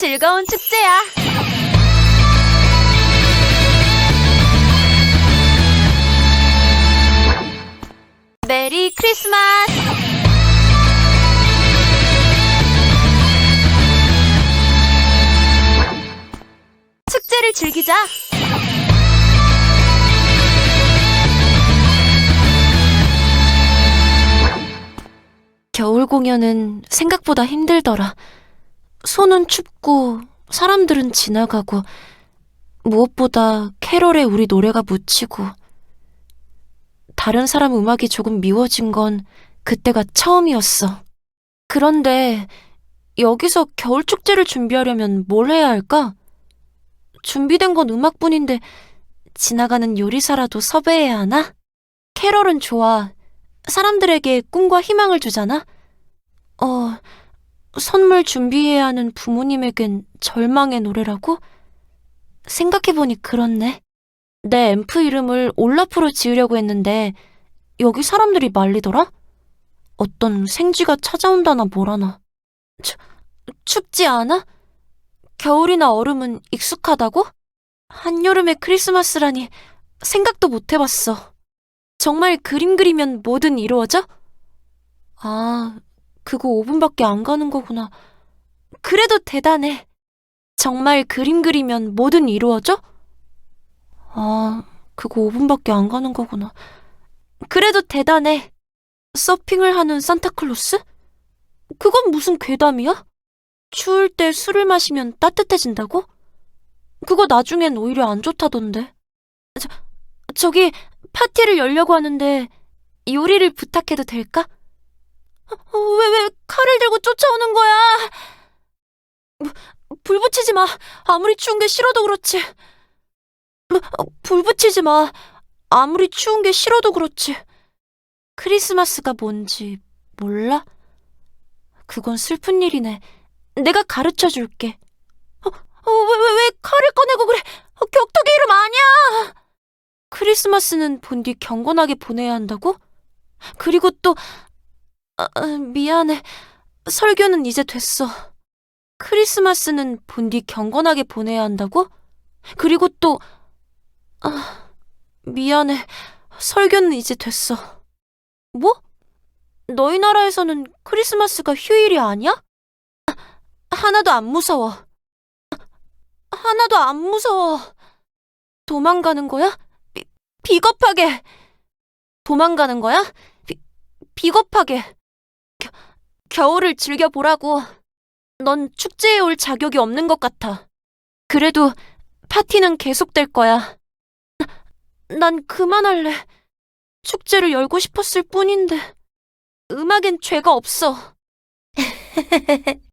즐거운 축제야. 메리 크리스마스! 축제를 즐기자. 겨울 공연은 생각보다 힘들더라. 손은 춥고 사람들은 지나가고 무엇보다 캐롤에 우리 노래가 묻히고 다른 사람 음악이 조금 미워진 건 그때가 처음이었어. 그런데 여기서 겨울 축제를 준비하려면 뭘 해야 할까? 준비된 건 음악뿐인데 지나가는 요리사라도 섭외해야 하나? 캐롤은 좋아. 사람들에게 꿈과 희망을 주잖아. 어, 선물 준비해야 하는 부모님에겐 절망의 노래라고? 생각해보니 그렇네. 내 앰프 이름을 올라프로 지으려고 했는데 여기 사람들이 말리더라? 어떤 생쥐가 찾아온다나 뭐라나. 추, 춥지 않아? 겨울이나 얼음은 익숙하다고? 한여름의 크리스마스라니 생각도 못 해봤어. 정말 그림 그리면 뭐든 이루어져? 아, 그거 5분밖에 안 가는 거구나. 그래도 대단해. 정말 그림 그리면 뭐든 이루어져? 아, 그거 5분밖에 안 가는 거구나. 그래도 대단해. 서핑을 하는 산타클로스? 그건 무슨 괴담이야? 추울 때 술을 마시면 따뜻해진다고? 그거 나중엔 오히려 안 좋다던데. 저, 저기, 파티를 열려고 하는데 요리를 부탁해도 될까? 어, 왜, 왜 칼을 들고 쫓아오는 거야? 부- 불 붙이지 마. 아무리 추운 게 싫어도 그렇지. 뭐, 어, 불 붙이지 마. 아무리 추운 게 싫어도 그렇지. 크리스마스가 뭔지 몰라? 그건 슬픈 일이네. 내가 가르쳐 줄게. 어, 어, 왜, 왜, 왜 칼을 꺼내고 그래? 어, 격투기 이름 아니야! 크리스마스는 본디 경건하게 보내야 한다고? 그리고 또, 아, 아, 미안해. 설교는 이제 됐어. 크리스마스는 본디 경건하게 보내야 한다고? 그리고 또, 아, 미안해. 설교는 이제 됐어. 뭐? 너희 나라에서는 크리스마스가 휴일이 아니야? 하나도 안 무서워. 하나도 안 무서워. 도망가는 거야? 비, 비겁하게. 도망가는 거야? 비, 비겁하게. 겨, 겨울을 즐겨보라고. 넌 축제에 올 자격이 없는 것 같아. 그래도 파티는 계속될 거야. 난 그만할래. 축제를 열고 싶었을 뿐인데. 음악엔 죄가 없어.